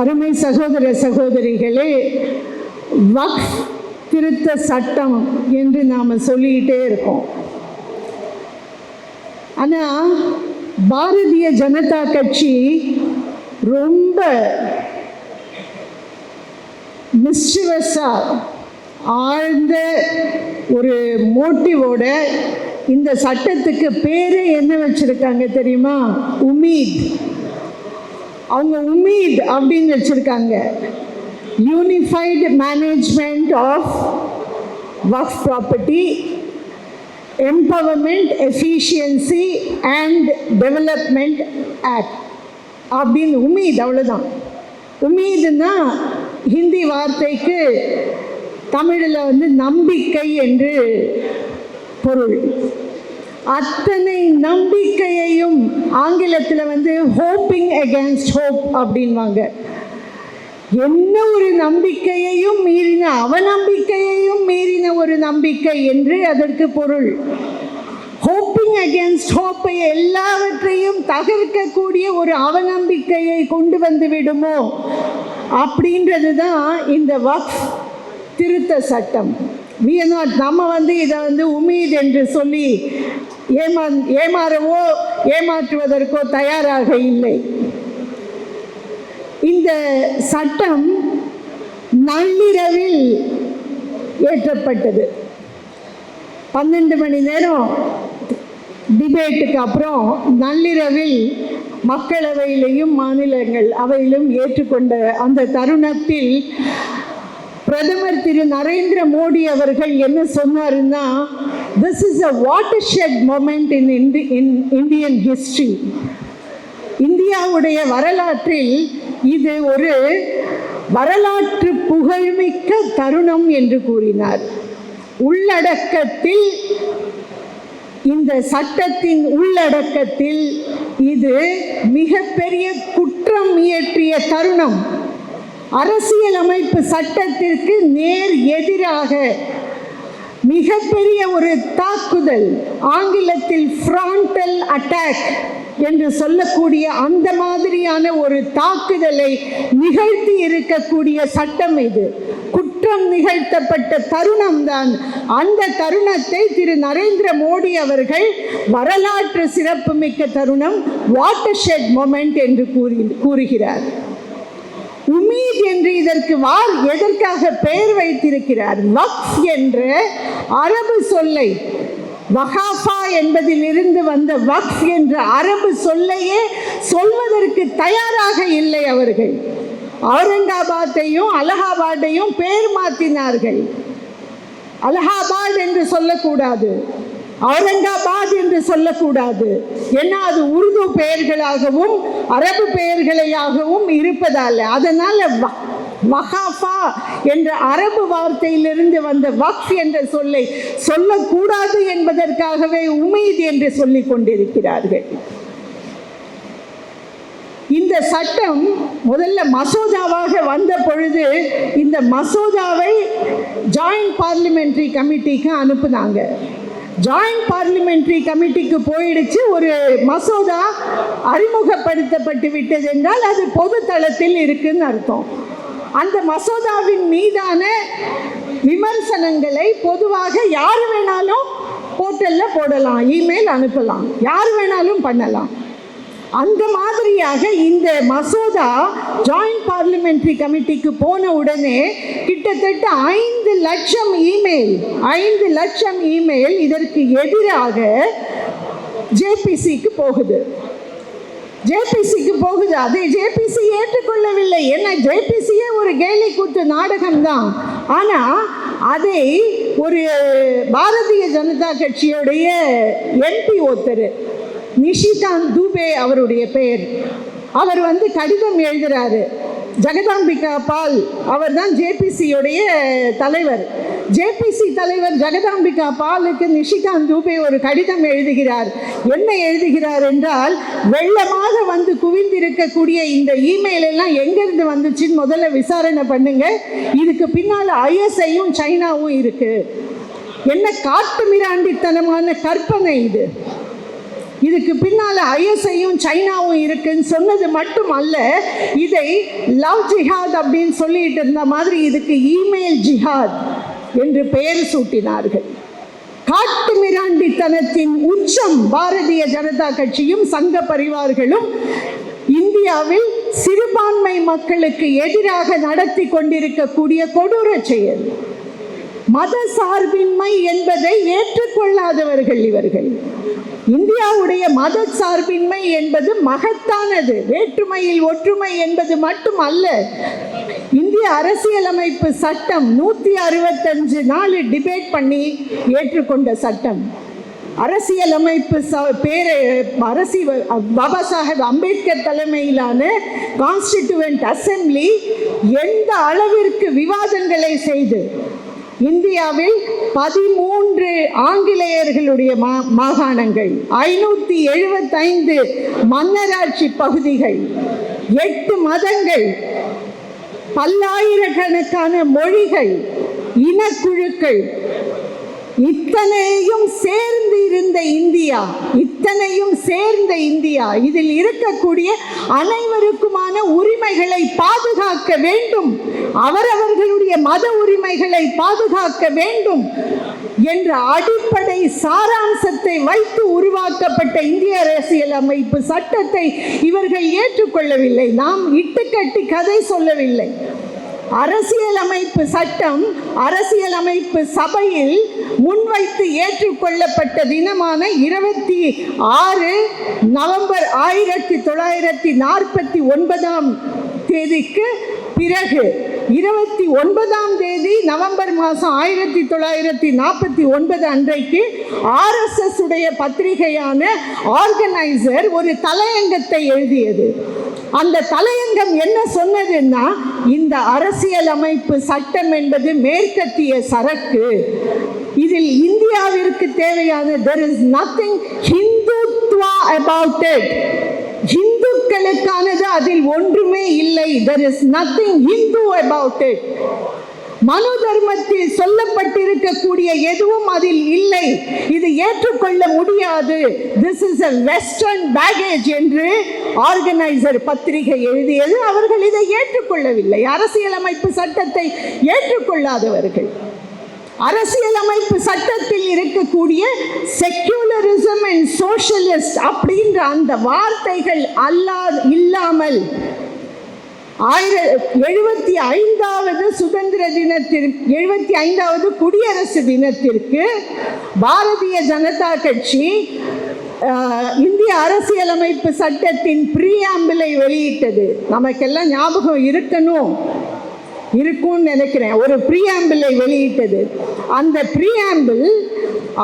அருமை சகோதர சகோதரிகளே வக்ஃப் திருத்த சட்டம் என்று நாம் சொல்லிக்கிட்டே இருக்கோம். ஆனால் பாரதிய ஜனதா கட்சி ரொம்ப மிஸ்டிவஸாக ஆழ்ந்த ஒரு மோட்டிவோட இந்த சட்டத்துக்கு பேரே என்ன வச்சுருக்காங்க தெரியுமா? உமீத். அவங்க உமீத் அப்படின்னு வச்சுருக்காங்க. Unified management of Waqf property empowerment efficiency and development act அப்படின்னு உமீத் அவ்வளோதான் உமீதுன்னா ஹிந்தி வார்த்தைக்கு தமிழில் வந்து நம்பிக்கை என்று பொருள். அத்தனை நம்பிக்கையையும் ஆங்கிலத்தில் வந்து ஹோப்பிங் அகேன்ஸ்ட் ஹோப் அப்படின்வாங்க. என்ன ஒரு நம்பிக்கையையும் மீறின அவநம்பிக்கையையும் மீறின ஒரு நம்பிக்கை என்று அதற்கு பொருள். ஹோப்பிங் அகேன்ஸ்ட் ஹோப்பை எல்லாவற்றையும் தகர்க்கக்கூடிய ஒரு அவநம்பிக்கையை கொண்டு வந்து விடுமோ? அப்படின்றது தான் இந்த வக்ஃப் திருத்த சட்டம். We நம்ம வந்து இதை வந்து உமீத் என்று சொல்லி ஏமா ஏமாறவோ ஏமாற்றுவதற்கோ தயாராக இல்லை. இந்த சட்டம் நள்ளிரவில் ஏற்றப்பட்டது. பன்னெண்டு மணி நேரம் டிபேட்டுக்கு அப்புறம் நள்ளிரவில் மக்களவையிலையும் மாநிலங்கள் அவையிலும் ஏற்றுக்கொண்ட அந்த தருணத்தில் பிரதமர் திரு. நரேந்திர மோடி அவர்கள் என்ன சொன்னாருன்னா this is a watershed moment in Hindi in Indian history இந்தியாவுடைய வரலாற்றில் இது ஒரு வரலாற்று புகழ்மிக்க தருணம் என்று கூறினார். உள்ளடக்கத்தில் இந்த சட்டத்தின் உள்ளடக்கத்தில் இது மிகப்பெரிய குற்றம் இயற்றிய தருணம். அரசியலமைப்பு சட்டத்திற்கு நேர் எதிராக மிகப்பெரிய ஒரு தாக்குதல் ஆங்கிலத்தில் ஃப்ராண்டல் அட்டாக் என்று சொல்லக்கூடிய அந்த மாதிரியான ஒரு தாக்குதலை நிகழ்த்தி இருக்கக்கூடிய சட்டம் இது. குற்றம் நிகழ்த்தப்பட்ட தருணம் தான் அந்த தருணத்தை திரு நரேந்திர மோடி அவர்கள் வரலாற்று சிறப்புமிக்க தருணம் வாட்டர் ஷெட் மொமெண்ட் என்று கூறி கூறுகிறார். உமீத் என்று இதற்கு வார் எதற்காக பெயர் வைத்திருக்கிறார்? வக்ஃப் என்று அரபு சொல்லை வகாஃபா என்பதிலிருந்து வந்த வக்ஃப் என்ற அரபு சொல்லையே சொல்வதற்கு தயாராக இல்லை அவர்கள். அவுரங்காபாத்தையும் அலகாபாத்தையும் பேர் மாற்றினார்கள் அலகாபாத் என்று சொல்லக்கூடாது. அவுரங்காபாத் என்று சொல்லக்கூடாது. ஏன்னா அது உருது பெயர்களாகவும் அரபு பெயர்களையாகவும் இருப்பதால். அதனால் வ- என்ற அரபு வார்த்தையிலிருந்து வந்த வக்ஃப் என்ற சொல்லை சொல்லக்கூடாது என்பதற்காகவே உமீத் என்று சொல்லி கொண்டிருக்கிறார்கள். இந்த சட்டம் முதல்ல மசோதாவாக வந்த பொழுது இந்த மசோதாவை ஜாயிண்ட் பார்லிமெண்ட்ரி கமிட்டிக்கு அனுப்புனாங்க. ஜாயிண்ட் பார்லிமெண்ட்ரி கமிட்டிக்கு போயிடுச்சு. ஒரு மசோதா அறிமுகப்படுத்தப்பட்டு விட்டது என்றால் அது பொது தளத்தில் இருக்குன்னு அர்த்தம். அந்த மசோதாவின் மீதான விமர்சனங்களை பொதுவாக யார் வேணாலும் போர்ட்டலில் போடலாம் இமெயில் அனுப்பலாம். யார் வேணாலும் பண்ணலாம். அந்த மாதிரியாக இந்த மசோதா ஜாயிண்ட் பார்லிமெண்ட்ரி கமிட்டிக்கு போன உடனே கிட்டத்தட்ட ஐந்து லட்சம் இமெயில் ஐந்து லட்சம் இமெயில் இதற்கு எதிராக ஜேபிசிக்கு போகுது. ஜேபிசிக்கு போகுது. அதை ஜேபிசி ஏற்றுக்கொள்ளவில்லை. ஏன்னா ஜேபிசியே ஒரு கேலி கூத்து நாடகம்தான். ஆனால் அதை ஒரு பாரதிய ஜனதா கட்சியுடைய எம்பி ஒருத்தர் நிஷிகாந்த் தூபே அவருடைய பெயர். அவர் வந்து கடிதம் எழுதுறாரு. ஜெகதாம்பிகா பால் அவர் தான் ஜேபிசியுடைய தலைவர். ஜேபிசி தலைவர் ஜெகதாம்பிகா பாலுக்கு நிஷிகாந்த் தூபே ஒரு கடிதம் எழுதுகிறார். என்ன எழுதுகிறார் என்றால் வெள்ளமாக வந்து குவிந்திருக்கக்கூடிய இந்த இமெயில் எல்லாம் எங்கேருந்து வந்துச்சுன்னு முதல்ல விசாரணை பண்ணுங்க. இதுக்கு பின்னால் ஐஎஸ்ஐயும் சைனாவும் இருக்கு. என்ன காட்டு மிராண்டித்தனமான கற்பனை இது. இதுக்கு பின்னால ஐஎஸ்ஐயும் சைனாவும் இருக்குன்னு சொன்னது மட்டும் அல்ல இதை லவ் ஜிஹாத் அப்படின்னு சொல்லிட்டு இருந்த மாதிரி இதுக்கு இமெயில் ஜிஹாத் என்று பெயர் சூட்டினார்கள். காட்டு மிராண்டித்தனத்தின் உச்சம் பாரதிய ஜனதா கட்சியும் சங்க பரிவார்களும் இந்தியாவில் சிறுபான்மை மக்களுக்கு எதிராக நடத்தி கொண்டிருக்கக்கூடிய கொடூர செயல். மத சார்பின்மை என்பதை ஏற்றுக்கொள்ளாதவர்கள் இவர்கள். இந்தியாவுடைய மத சார்பின்மை என்பது மகத்தானது வேற்றுமையில் ஒற்றுமை என்பது மட்டும் அல்ல இந்திய அரசியலமைப்பு சட்டம் நூற்றி அறுபத்தஞ்சு நாலு டிபேட் பண்ணி ஏற்றுக்கொண்ட சட்டம். அரசியலமைப்பு ச- பேர அரசி பாபா சாஹேப் அம்பேத்கர் தலைமையிலான கான்ஸ்டிடியூவன்ட் அசெம்பிளி எந்த அளவிற்கு விவாதங்களை செய்து இந்தியாவில் பதிமூன்று ஆங்கிலேயர்களுடைய மா மாகாணங்கள் ஐநூற்றி எழுபத்தைந்து மன்னராட்சி பகுதிகள் எட்டு மதங்கள் பல்லாயிரக்கணக்கான மொழிகள் இனக்குழுக்கள் இத்தனையும் சேர்ந்து இருந்த இந்தியா இத்தனையும் சேர்ந்த இந்தியா இதில் இருக்கக்கூடிய அனைவருக்குமான உரிமைகளை பாதுகாக்க வேண்டும் அவரவர்களுடைய மத உரிமைகளை பாதுகாக்க வேண்டும் என்ற அடிப்படை சாராம்சத்தை வைத்து உருவாக்கப்பட்ட இந்திய அரசியல் அமைப்பு சட்டத்தை இவர்கள் ஏற்றுக்கொள்ளவில்லை. நாம் இட்டுக்கட்டி கதை சொல்லவில்லை. அரசியலமைப்பு சட்டம் அரசியலமைப்பு சபையில் முன்வைத்து ஏற்றுக்கொள்ளப்பட்ட தினமான இருபத்தி ஆறு நவம்பர் ஆயிரத்தி தொள்ளாயிரத்தி நாற்பத்தி ஒன்பதாம் தேதிக்கு பிறகு இருபத்தி ஒன்பதாம் தேதி நவம்பர் மாதம் ஆயிரத்தி தொள்ளாயிரத்தி நாற்பத்தி ஒன்பது அன்றைக்கு ஆர்எஸ்எஸ் உடைய பத்திரிகையான ஆர்கனைசர் ஒரு தலையங்கத்தை எழுதியது. அந்த தலையங்கம் என்ன சொன்னதுன்னா இந்த அரசியலமைப்பு சட்டம் என்பது மேற்கத்திய சரக்கு. இதில் இந்தியாவிற்கு தேவையான there is nothing Hindutva about it இந்துக்களுக்கானது அதில் ஒன்றுமே இல்லை. There is nothing Hindu about it Manu தர்மத்தில் சொல்லப்பட்டிருக்கக்கூடிய எதுவும் அதில் இல்லை. இது ஏற்றுக்கொள்ள முடியாது. This is a western baggage என்று ஆர்கனைசர் பத்திரிகை எழுதியது. அவர்கள் இதை ஏற்றுக்கொள்ளவில்லை. அரசியலமைப்பு சட்டத்தை ஏற்றுக்கொள்ளாதவர்கள். அரசியலமைப்பு சட்டத்தில் இருக்கக்கூடிய செக்யூலரிசம் அண்ட் சோஷலிஸ்ட் அப்படின்ற அந்த வார்த்தைகள் அல்லா இல்லாமல் ஆயிர எழுபத்தி ஐந்தாவது சுதந்திர தினத்திற்கு எழுபத்தி ஐந்தாவது குடியரசு தினத்திற்கு பாரதிய ஜனதா கட்சி இந்திய அரசியலமைப்பு சட்டத்தின் பிரியாம்பிளை வெளியிட்டது. நமக்கெல்லாம் ஞாபகம் இருக்கணும். இருக்கும்னு நினைக்கிறேன். ஒரு ப்ரீஆம்பிளை வெளியிட்டது. அந்த ப்ரீஆம்பிள்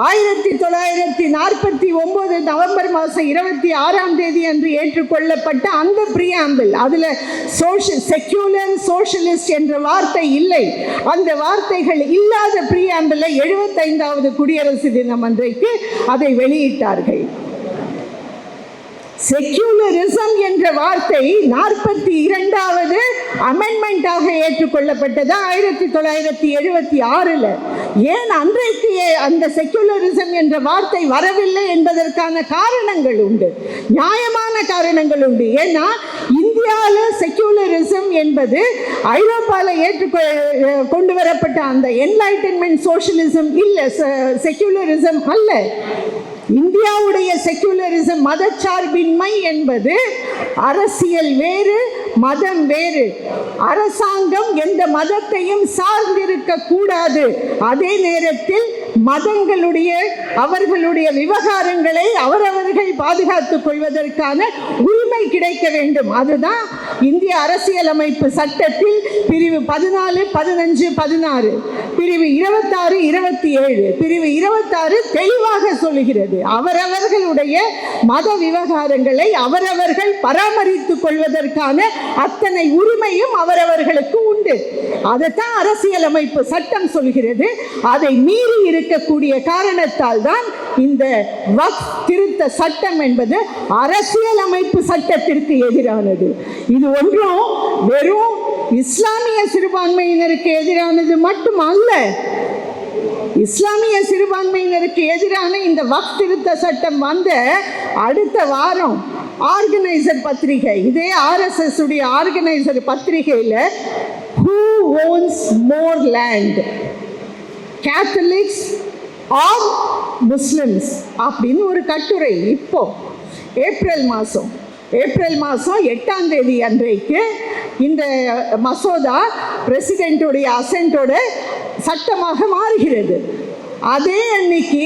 ஆயிரத்தி தொள்ளாயிரத்தி நாற்பத்தி ஒம்பது நவம்பர் மாதம் இருபத்தி ஆறாம் தேதி அன்று ஏற்றுக்கொள்ளப்பட்ட அந்த ப்ரீஆம்பிள் அதில் சோஷியல் செக்யூலர் சோஷலிஸ்ட் என்ற வார்த்தை இல்லை. அந்த வார்த்தைகள் இல்லாத ப்ரீஆம்பிளை எழுபத்தைந்தாவது குடியரசு தினம் அன்றைக்கு அதை வெளியிட்டார்கள். செக்யூலரிசம் என்ற வார்த்தை நாற்பத்தி இரண்டாவது அமெண்ட்மெண்ட்டாக ஏற்றுக்கொள்ளப்பட்டது ஆயிரத்தி தொள்ளாயிரத்தி எழுபத்தி ஆறில். ஏன் அன்றைக்கு அந்த செக்யூலரிசம் என்ற வார்த்தை வரவில்லை என்பதற்கான காரணங்கள் உண்டு. நியாயமான காரணங்கள் உண்டு. ஏன்னா இந்தியாவில் செக்யூலரிசம் என்பது ஐரோப்பாவில் ஏற்றுக்கொ கொண்டு வரப்பட்ட அந்த என்லைட்டன்மெண்ட் சோஷியலிசம் இல்லை செக்யூலரிசம் அல்ல. இந்தியாவுடைய செக்குலரிசம் மதச்சார்பின்மை என்பது அரசியல் வேறு மதம் வேறு. அரசாங்கம் எந்த மதத்தையும் சார்ந்திருக்க கூடாது. அதே நேரத்தில் மதங்களுடைய அவர்களுடைய விவகாரங்களை அவரவர்கள் பாதுகாத்துக் கொள்வதற்கான உரிமை கிடைக்க வேண்டும். அதுதான் இந்திய அரசியலமைப்பு சட்டத்தில் பிரிவு பதினாலு பதினஞ்சு பதினாறு பிரிவு இருபத்தாறு இருபத்தி ஏழு பிரிவு இருபத்தாறு தெளிவாக சொல்லுகிறது. அவரவர்களுடைய மத விவகாரங்களை அவரவர்கள் பராமரித்துக் கொள்வதற்கான அத்தனை உரிமையும் அவரவர்களுக்கு உண்டு. அதைத்தான் அரசியலமைப்பு சட்டம் சொல்கிறது. அதை மீறி இருக்கக்கூடிய காரணத்தால் தான் இந்த வக்ஃப் திருத்த சட்டம் என்பது அரசியலமைப்பு சட்டத்திற்கு எதிரானது. இது ஒன்றும் வெறும் இஸ்லாமிய சிறுபான்மையினருக்கு எதிரானது மட்டும் அல்ல. இஸ்லாமிய சிறுபான்மையினருக்கு எதிரான இந்த வக்திருத்த திருத்த சட்டம் வந்த அடுத்த வாரம் ஆர்கனைசர் பத்திரிகை இதே ஆர்எஸ்எஸ் உடைய ஆர்கனைசர் பத்திரிகையில் who owns more land Catholics or Muslims அப்படின்னு ஒரு கட்டுரை இப்போ ஏப்ரல் மாதம் ஏப்ரல் மாதம் எட்டாம் தேதி அன்றைக்கு இந்த மசோதா பிரசிடென்ட்டுடைய அசென்ட்டோட சட்டமாக மாறுகிறது. அதே அன்னைக்கு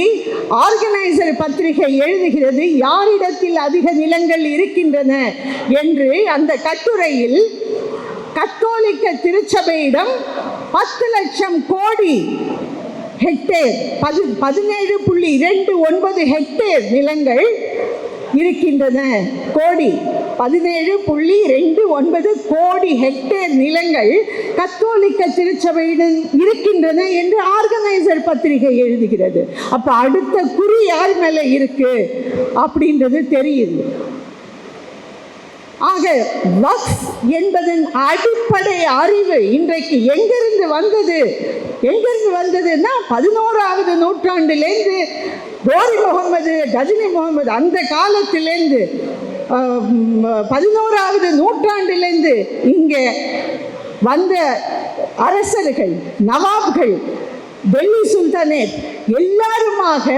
ஆர்கனைசர் பத்திரிகை எழுதுகிறது யாரிடத்தில் அதிக நிலங்கள் இருக்கின்றன என்று அந்த கட்டுரையில் கத்தோலிக்க திருச்சபையிடம் பத்து லட்சம் கோடி ஹெக்டேர் பதி பதினேழு புள்ளி இரண்டு ஒன்பது ஹெக்டேர் நிலங்கள் இருக்கின்றன. கோடி பதினேழு புள்ளி ரெண்டு ஒன்பது கோடி ஹெக்டேர் நிலங்கள் கத்தோலிக்க திருச்சபையிடம் இருக்கின்றன என்று ஆர்கனைசர் பத்திரிகை எழுதுகிறது. அப்ப அடுத்த குறி யார் மேல இருக்கு? அப்படின்றது தெரியுது. ஆக வக்ஸ் என்பதன் அடிப்படை அறிவு இன்றைக்கு எங்கிருந்து வந்தது? எங்கிருந்து வந்ததுன்னா பதினோராவது நூற்றாண்டிலேருந்து கோரி முகமது கஜினி முகமது அந்த காலத்திலேருந்து பதினோராவது நூற்றாண்டிலேருந்து இங்கே வந்த அரசர்கள் நவாப்கள் டெல்லி சுல்தானேட் எல்லாருமாக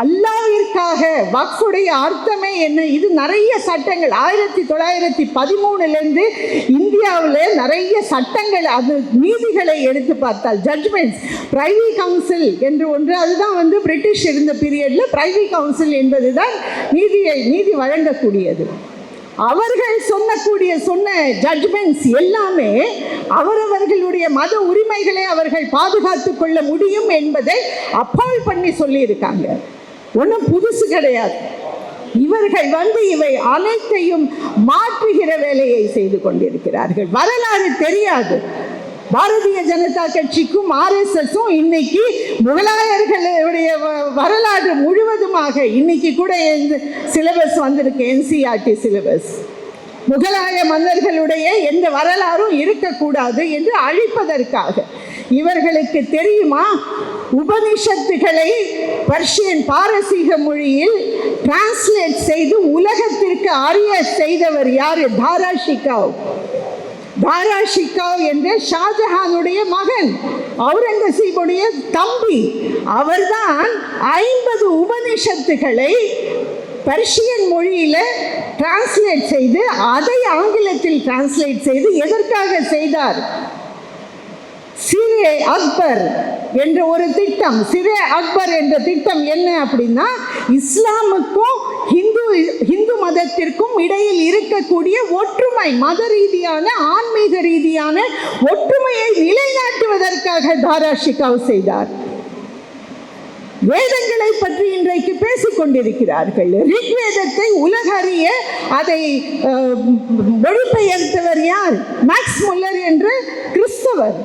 அல்லாவிற்காக வக்குடைய அர்த்தமே என்ன? இது நிறைய சட்டங்கள். ஆயிரத்தி தொள்ளாயிரத்தி பதிமூணுலேருந்து இந்தியாவில் நிறைய சட்டங்கள் அது நீதிகளை எடுத்து பார்த்தால் ஜட்ஜ்மெண்ட்ஸ் பிரைவி கவுன்சில் என்று ஒன்று. அதுதான் வந்து பிரிட்டிஷ் இருந்த பீரியடில் பிரைவி கவுன்சில் என்பது தான் நீதியை நீதி வழங்கக்கூடியது. அவர்கள் சொன்னக்கூடிய சொன்ன ஜட்மெண்ட்ஸ் எல்லாமே அவரவர்களுடைய மத உரிமைகளை அவர்கள் பாதுகாத்து கொள்ள முடியும் என்பதை அப்பால் பண்ணி சொல்லியிருக்காங்க. ஒன்றும் புதுசு கிடையாது. இவர்கள் வந்து இவை அனைத்தையும் மாற்றுகிற வேலையை செய்து கொண்டிருக்கிறார்கள். வரலாறு தெரியாது. பாரதிய ஜனதா கட்சிக்கும் ஆர்எஸ்எஸும் இன்னைக்கு முகலாயர்களுடைய வ- வரலாறு முழுவதுமாக இன்னைக்கு கூட சிலபஸ் வந்திருக்கு என்சிஆர்டி சிலபஸ் முகலாய மன்னர்களுடைய எந்த வரலாறும் இருக்கக்கூடாது என்று அழிப்பதற்காக. இவர்களுக்கு தெரியுமா? உபனிஷத்துகளை பர்ஷியன் பாரசீக மொழியில் டிரான்ஸ்லேட் செய்து உலகத்திற்கு அறிய செய்தவர் யாரு? தாரா ஷிகாவ் தாரா ஷிகாவ் என்ற ஷாஜஹானுடைய மகன் அவுரங்கசீபுடைய தம்பி. அவர்தான் ஐம்பது உபனிஷத்துகளை பர்ஷியன் மொழியில டிரான்ஸ்லேட் செய்து அதை ஆங்கிலத்தில் டிரான்ஸ்லேட் செய்து எதற்காக செய்தார்? சிரே அக்பர் என்ற ஒரு திட்டம். சிரே அக்பர் என்ற திட்டம் என்ன அப்படின்னா இஸ்லாமுக்கும் ஹிந்து ஹிந்து மதத்திற்கும் இடையில் இருக்கக்கூடிய ஒற்றுமை மத ரீதியான ஆன்மீக ரீதியான ஒற்றுமையை நிலைநாட்டுவதற்காக தாரா ஷிகாவ் செய்தார் வேதங்களை பற்றி இன்றைக்கு பேசிக் கொண்டிருக்கிறார்கள். ரிக்வேதத்தை உலக அறிய அதை மொழிபெயர்த்தவர் யார்? மேக்ஸ் முல்லர் என்ற கிறிஸ்தவர்.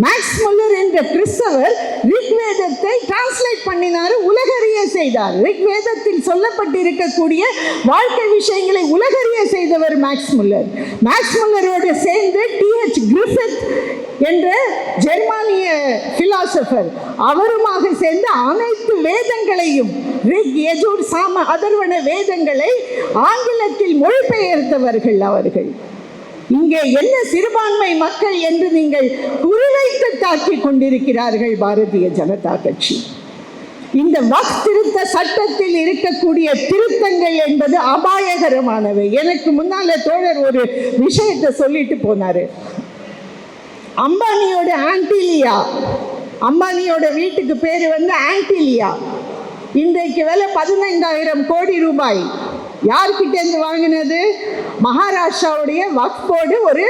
மேக்ஸ் முல்லர் என்ற கிறிஸ்தவர் ரிக்வேதத்தை டிரான்ஸ்லேட் பண்ணினார் உலகறிய செய்தார். ரிக்வேதத்தில் சொல்லப்பட்டிருக்கக்கூடிய வாழ்க்கை விஷயங்களை உலகறிய செய்தவர் மேக்ஸ் முல்லர் மேக்ஸ் முல்லரோடு சேர்ந்து டிஹெச் கிரிஃபித் என்ற ஜெர்மானிய பிலாசபர் அவருமாக சேர்ந்து அனைத்து வேதங்களையும் ரிக் யஜூர் சாம அதர்வன வேதங்களை ஆங்கிலத்தில் மொழிபெயர்த்தவர்கள் அவர்கள். இங்கே என்ன சிறுபான்மை மக்கள் என்று நீங்கள் குறிவைத்து தாக்கிக் கொண்டிருக்கிறார்கள் பாரதிய ஜனதா கட்சி. இந்த வக் திருத்த சட்டத்தில் இருக்கக்கூடிய திருத்தங்கள் என்பது அபாயகரமானவை. எனக்கு முன்னால தோழர் ஒரு விஷயத்தை சொல்லிட்டு போனாரு. அம்பானியோட ஆன்டிலியா அம்பானியோட வீட்டுக்கு பேர் வந்து ஆன்டிலியா இன்றைக்கு விலை பதினைந்தாயிரம் கோடி ரூபாய். யார்கிட்டேருந்து வாங்கினது? மகாராஷ்டிராவுடைய வக் போர்டு ஒரு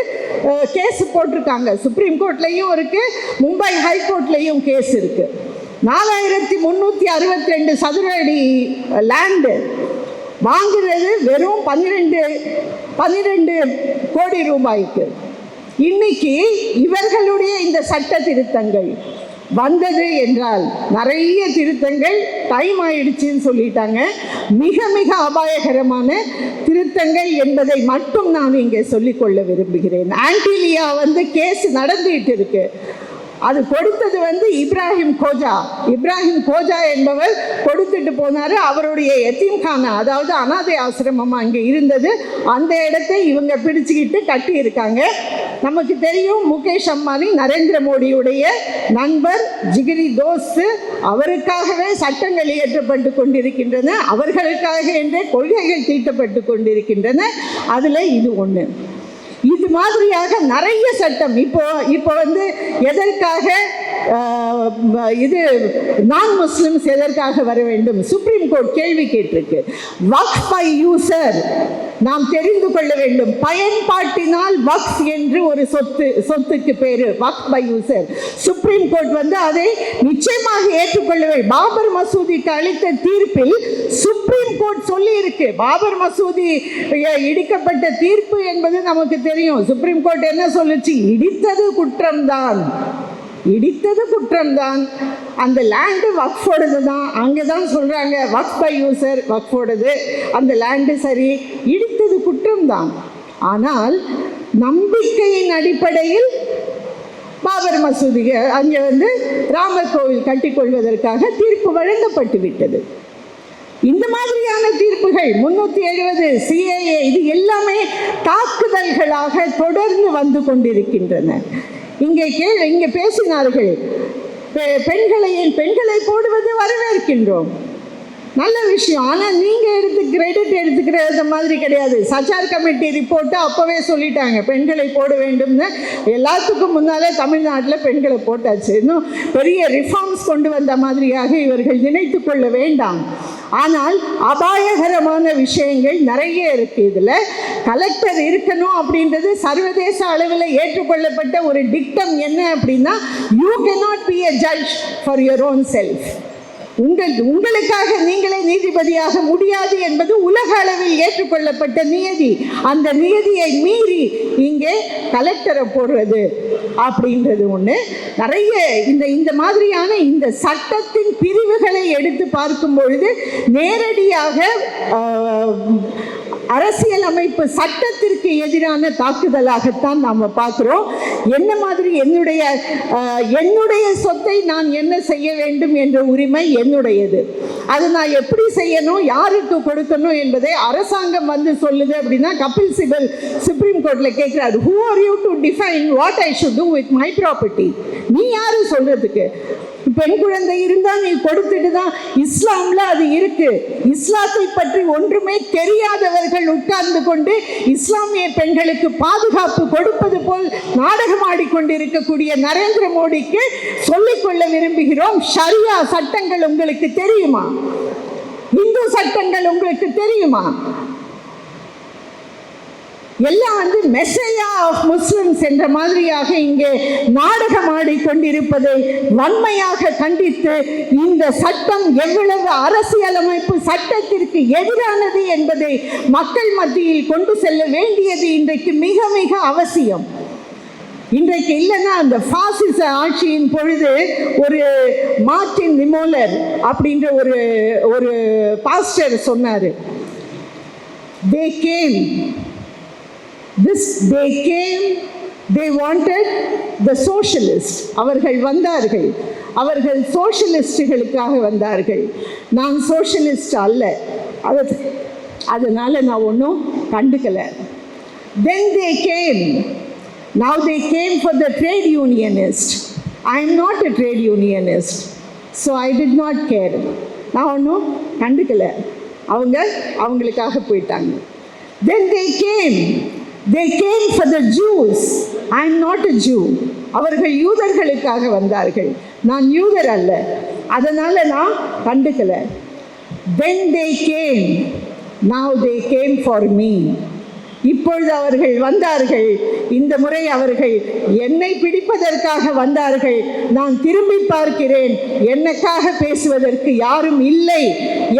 கேஸ் போட்டிருக்காங்க. சுப்ரீம் கோர்ட்லேயும் இருக்குது மும்பை ஹைகோர்ட்லேயும் கேஸ் இருக்குது நாலாயிரத்தி முந்நூற்றி அறுபத்தி ரெண்டு சதுர அடி லேண்டு வாங்குறது வெறும் பன்னிரெண்டு பன்னிரெண்டு கோடி ரூபாய்க்கு. இன்னைக்கு இவர்களுடைய இந்த சட்ட திருத்தங்கள். வந்தது என்றால் நிறைய திருத்தங்கள் டைம் ஆயிடுச்சுன்னு சொல்லிட்டாங்க. மிக மிக அபாயகரமான திருத்தங்கள் என்பதை மட்டும் நான் இங்கே சொல்லிக்கொள்ள விரும்புகிறேன். ஆன்டிலியா வந்து கேஸ் நடந்துகிட்டு இருக்கு. அது கொடுத்தது வந்து இப்ராஹிம் கோஜா. இப்ராஹிம் கோஜா என்பவர் கொடுத்துட்டு போனார் அவருடைய எத்தீம்கானா அதாவது அனாதை ஆசிரமம் அங்கே இருந்தது. அந்த இடத்தை இவங்க பிடிச்சுக்கிட்டு கட்டி இருக்காங்க நமக்கு தெரியும் முகேஷ் அம்பானி நரேந்திர மோடியுடைய நண்பர் ஜிகிரி தோஸ்து. அவருக்காகவே சட்டங்கள் இயற்றப்பட்டு கொண்டிருக்கின்றன அவர்களுக்காக என்றே கொள்கைகள் தீட்டப்பட்டு கொண்டிருக்கின்றன. அதில் இது ஒன்று இது மாதிரியாக நிறைய சட்டம். இப்போ இப்போ வந்து எதற்காக இது நான் முஸ்லிம்ஸ் எதற்காக வர வேண்டும். சுப்ரீம் கோர்ட் கேள்வி கேட்டிருக்கு. வக்ஃப் பை யூசர் நாம் தெரிந்து கொள்ள வேண்டும். பயன்பாட்டினால் வக்ஃப் என்று ஒரு சொத்து சொத்துக்கு பேரு. Waqf by user Supreme Court வந்து அதை நிச்சயமாக ஏற்றுக்கொள்ள பாபர் மசூதிக்கு அளித்த தீர்ப்பில் சுப்ரீம் கோர்ட் சொல்லி இருக்கு பாபர் மசூதி இடிக்கப்பட்ட தீர்ப்பு என்பது நமக்கு தெரியும். சுப்ரீம் கோர்ட் என்ன சொல்லுச்சு? இடித்தது குற்றம்தான். இடித்தது குற்றம்தான். அந்த லேண்டு வக்ஃபோடது தான் அங்கே தான் சொல்கிறாங்க வக்ஃப் பை யூசர் வக்ஃபோடது. அந்த லேண்டு சரி இடித்தது குற்றம்தான். ஆனால் நம்பிக்கையின் அடிப்படையில் பாபர் மசூதிக்கு அங்கே வந்து ராமர் கோவில் கட்டிக்கொள்வதற்காக தீர்ப்பு வழங்கப்பட்டு விட்டது. இந்த மாதிரியான தீர்ப்புகள் முன்னூற்றி எழுபது சிஏஏ இது எல்லாமே தாக்குதல்களாக தொடர்ந்து வந்து கொண்டிருக்கின்றன. இங்கே கேள் இங்கே பேசினார்கள். பெ- பெண்களை பெண்களை போடுவது வரவேற்கின்றோம். நல்ல விஷயம். ஆனால் நீங்கள் எடுத்து கிரெடிட் எடுத்துக்கிறது மாதிரி கிடையாது. சச்சார் கமிட்டி ரிப்போர்ட்டு அப்போவே சொல்லிட்டாங்க. பெண்களை போட வேண்டும்னு. எல்லாத்துக்கும் முன்னாலே தமிழ்நாட்டில் பெண்களை போட்டாச்சு. இன்னும் பெரிய ரிஃபார்ம்ஸ் கொண்டு வந்த மாதிரியாக இவர்கள் நினைத்து கொள்ள வேண்டாம். ஆனால் அபாயகரமான விஷயங்கள் நிறைய இருக்குது இதில் கலெக்டர் இருக்கணும் அப்படின்றது சர்வதேச அளவில் ஏற்றுக்கொள்ளப்பட்ட ஒரு டிக்டம் என்ன அப்படின்னா you cannot be a judge for your own self உங்கள் உங்களுக்காக நீங்களே நீதிபதியாக முடியாது என்பது உலக அளவில் ஏற்றுக்கொள்ளப்பட்ட நியதி. அந்த நியதியை மீறி இங்கே கலெக்டரை போடுறது அப்படின்றது ஒன்று நிறைய இந்த இந்த மாதிரியான இந்த சட்டத்தின் பிரிவுகளை எடுத்து பார்க்கும் பொழுது நேரடியாக அரசியல் அமைப்பு சட்டத்திற்கு எதிரான தாக்குதலாகத்தான் நாம் பார்க்குறோம். என்ன மாதிரி என்னுடைய என்னுடைய சொத்தை நான் என்ன செய்ய வேண்டும் என்ற உரிமை என்னுடையது. அது நான் எப்படி செய்யணும் யாருக்கு கொடுக்கணும் என்பதை அரசாங்கம் வந்து சொல்லுது அப்படின்னா கபில் சிபல் சுப்ரீம் கோர்ட்டில் கேட்குறாரு who are you to define what I should do with my property நீ யாரு சொல்றதுக்கு? பெண் குழந்தை இருந்தால் நீ கொடுத்துட்டு தான் இஸ்லாமில் அது இருக்கு. இஸ்லாத்தை பற்றி ஒன்றுமே தெரியாதவர்கள் உட்கார்ந்து கொண்டு இஸ்லாமிய பெண்களுக்கு பாதுகாப்பு கொடுப்பது போல் நாடகம் ஆடிக்கொண்டிருக்கக்கூடிய நரேந்திர மோடிக்கு சொல்லிக்கொள்ள விரும்புகிறோம். ஷரியா சட்டங்கள் உங்களுக்கு தெரியுமா? இந்து சட்டங்கள் உங்களுக்கு தெரியுமா? எல்லாம் வந்து மெசையா ஆஃப் முஸ்லிம்ஸ் என்ற மாதிரியாக இங்கே நாடகம் ஆடிக்கொண்டிருப்பதை வன்மையாக கண்டித்து இந்த சட்டம் எவ்வளவு அரசியலமைப்பு சட்டத்திற்கு எதிரானது என்பதை மக்கள் மத்தியில் கொண்டு செல்ல வேண்டியது இன்றைக்கு மிக மிக அவசியம். இன்றைக்கு இல்லைன்னா அந்த ஃபாசிச ஆட்சியின் பொழுது ஒரு மார்டின் நிமோலர் அப்படின்ற ஒரு ஒரு பாஸ்டர் சொன்னார். They came this they came they wanted the socialist அவர்கள் வந்தார்கள். அவர்கள் சோஷலிஸ்டுகளுக்காக வந்தார்கள். நான் சோஷலிஸ்ட் அல்ல. அது அதனால் நான் ஒன்றும் கண்டுக்கலை. Then they came now they came for the trade unionist I am not a trade unionist so I did not care நான் ஒன்றும் கண்டுக்கல. அவங்க அவங்களுக்காக போயிட்டாங்க. Then they came they came for the Jews I am not a Jew அவர்கள் யூதர்களுக்காக வந்தார்கள். நான் யூதர் அல்ல. அதனால் நான் கண்டுக்கல then they came now they came for me இப்பொழுது அவர்கள் வந்தார்கள். இந்த முறை அவர்கள் என்னை பிடிப்பதற்காக வந்தார்கள். நான் திரும்பி பார்க்கிறேன். எனக்காக பேசுவதற்கு யாரும் இல்லை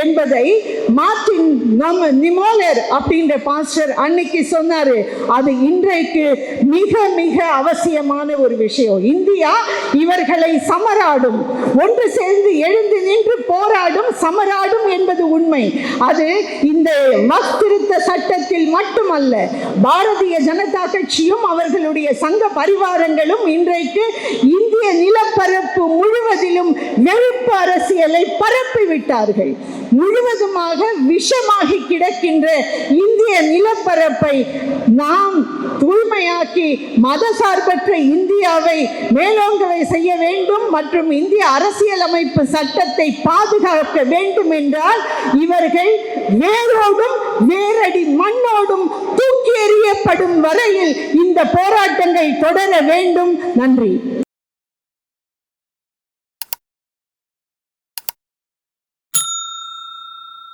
என்பதை மார்டின் நம்ம நிமோலர் அப்படின்ற பாஸ்டர் அன்னைக்கு சொன்னாரு. அது இன்றைக்கு மிக மிக அவசியமான ஒரு விஷயம். இந்தியா இவர்களை சமராடும். ஒன்று சேர்ந்து எழுந்து நின்று போராடும் சமராடும் என்பது உண்மை. அது இந்த வக்ஃப் சட்டத்தில் மட்டுமல்ல பாரதிய ஜனதா கட்சியும் அவர்களுடைய சங்க பரிவாரங்களும் இன்றைக்கு இந்திய நிலப்பரப்பு முழுவதிலும் வெறுப்பு அரசியலை பரப்பிவிட்டார்கள். முழுவதுமாக விஷமாகி கிடக்கின்ற இந்திய நிலப்பரப்பை நாம் தூய்மையாக்கி மதசார்பற்ற இந்தியாவை மேலோங்கவை செய்ய வேண்டும் மற்றும் இந்திய அரசியலமைப்பு சட்டத்தை பாதுகாக்க வேண்டும் என்றால் இவர்கள் வேரோடும் வேரடி மண்ணோடும் தூக்கி எறியப்படும் வரையில் இந்த போராட்டங்கள் தொடர வேண்டும். நன்றி.